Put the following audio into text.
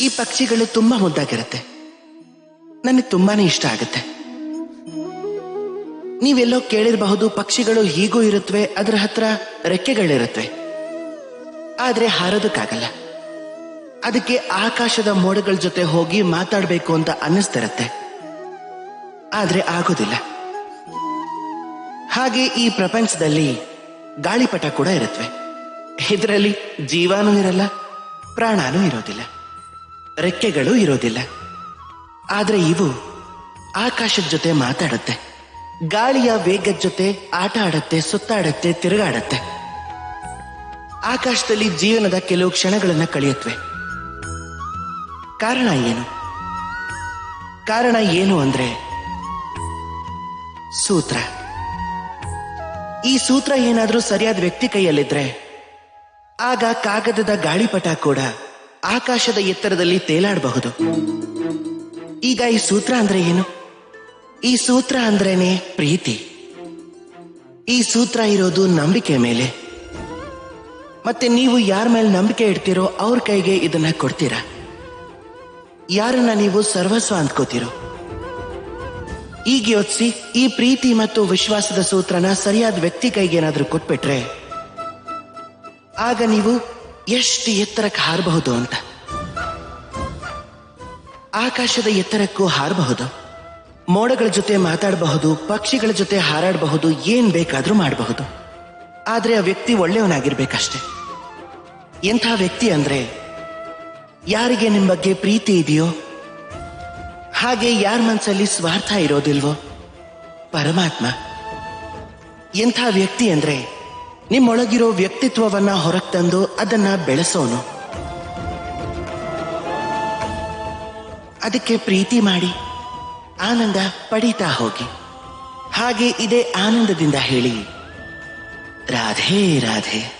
ಈ ಪಕ್ಷಿಗಳು ತುಂಬಾ ಮುದ್ದಾಗಿರುತ್ತೆ. ನನಗೆ ತುಂಬಾನೇ ಇಷ್ಟ ಆಗುತ್ತೆ. ನೀವೆಲ್ಲೋ ಕೇಳಿರಬಹುದು ಪಕ್ಷಿಗಳು ಹೀಗೂ ಇರುತ್ತವೆ ಅದರ ಹತ್ರ ರೆಕ್ಕೆಗಳಿರುತ್ತವೆ ಆದ್ರೆ ಹಾರೋದಕ್ಕಾಗಲ್ಲ. ಅದಕ್ಕೆ ಆಕಾಶದ ಮೋಡಗಳ ಜೊತೆ ಹೋಗಿ ಮಾತಾಡಬೇಕು ಅಂತ ಅನ್ನಿಸ್ತಿರತ್ತೆ. ಆದ್ರೆ ಆಗೋದಿಲ್ಲ. ಹಾಗೆ ಈ ಪ್ರಪಂಚದಲ್ಲಿ ಗಾಳಿಪಟ ಕೂಡ ಇರುತ್ತವೆ ಇದರಲ್ಲಿ ಜೀವಾನೂ ಇರಲ್ಲ, ಪ್ರಾಣಾನೂ ಇರೋದಿಲ್ಲ. ರೆಕ್ಕೆಗಳು ಇರೋದಿಲ್ಲ. ಆದ್ರೆ ಇವು ಆಕಾಶದ ಜೊತೆ ಮಾತಾಡುತ್ತೆ. ಗಾಳಿಯ ವೇಗದ ಜೊತೆ ಆಟ ಆಡತ್ತೆ, ಸುತ್ತಾಡತ್ತೆ, ತಿರುಗಾಡತ್ತೆ. ಆಕಾಶದಲ್ಲಿ ಜೀವನದ ಕೆಲವು ಕ್ಷಣಗಳನ್ನ ಕಳೆಯುತ್ತವೆ ಕಾರಣ ಏನು? ಕಾರಣ ಏನು ಅಂದ್ರೆ ಸೂತ್ರ. ಈ ಸೂತ್ರ ಏನಾದ್ರೂ ಸರಿಯಾದ ವ್ಯಕ್ತಿ ಕೈಯಲ್ಲಿದ್ರೆ, ಆಗ ಕಾಗದದ ಗಾಳಿಪಟ ಕೂಡ ಆಕಾಶದ ಎತ್ತರದಲ್ಲಿ ತೇಲಾಡಬಹುದು. ಈಗ ಈ ಸೂತ್ರ ಅಂದ್ರೆ ಏನು? ಈ ಸೂತ್ರ ಅಂದ್ರೇನೆ ಪ್ರೀತಿ. ಈ ಸೂತ್ರ ಇರೋದು ನಂಬಿಕೆ ಮೇಲೆ. ಮತ್ತೆ ನೀವು ಯಾರ ಮೇಲೆ ನಂಬಿಕೆ ಇಡ್ತೀರೋ ಅವ್ರ ಕೈಗೆ ಇದನ್ನ ಕೊಡ್ತೀರಾ? ಯಾರನ್ನ ನೀವು ಸರ್ವಸ್ವ ಅಂದ್ಕೋತೀರೋ? ಈಗ ಯೋಚಿಸಿ, ಈ ಪ್ರೀತಿ ಮತ್ತು ವಿಶ್ವಾಸದ ಸೂತ್ರನ ಸರಿಯಾದ ವ್ಯಕ್ತಿ ಕೈಗೆ ಏನಾದ್ರೂ ಕೊಟ್ಬಿಟ್ರೆ, ಆಗ ನೀವು ಎಷ್ಟು ಎತ್ತರಕ್ಕೆ ಹಾರಬಹುದು ಅಂತ? ಆಕಾಶದ ಎತ್ತರಕ್ಕೂ ಹಾರಬಹುದು. ಮೋಡಗಳ ಜೊತೆ ಮಾತಾಡಬಹುದು, ಪಕ್ಷಿಗಳ ಜೊತೆ ಹಾರಾಡಬಹುದು, ಏನ್ ಬೇಕಾದ್ರೂ ಮಾಡಬಹುದು. ಆದ್ರೆ ಆ ವ್ಯಕ್ತಿ ಒಳ್ಳೆಯವನಾಗಿರ್ಬೇಕಷ್ಟೆ. ಎಂಥ ವ್ಯಕ್ತಿ ಅಂದ್ರೆ, ಯಾರಿಗೆ ನಿಮ್ ಬಗ್ಗೆ ಪ್ರೀತಿ ಇದೆಯೋ, ಹಾಗೆ ಯಾರ ಮನಸ್ಸಲ್ಲಿ ಸ್ವಾರ್ಥ ಇರೋದಿಲ್ವೋ, ಪರಮಾತ್ಮ. ಎಂಥ ವ್ಯಕ್ತಿ ಅಂದ್ರೆ ನಿಮ್ಮೊಳಗಿರೋ ವ್ಯಕ್ತಿತ್ವವನ್ನ ಹೊರಗೆ ತಂದು ಅದನ್ನ ಬೆಳೆಸೋನು. ಅದಕ್ಕೆ ಪ್ರೀತಿ ಮಾಡಿ, ಆನಂದ ಪಡೀತಾ ಹೋಗಿ. ಹಾಗೆ ಇದೇ ಆನಂದದಿಂದ ಹೇಳಿ. ರಾಧೆ ರಾಧೆ.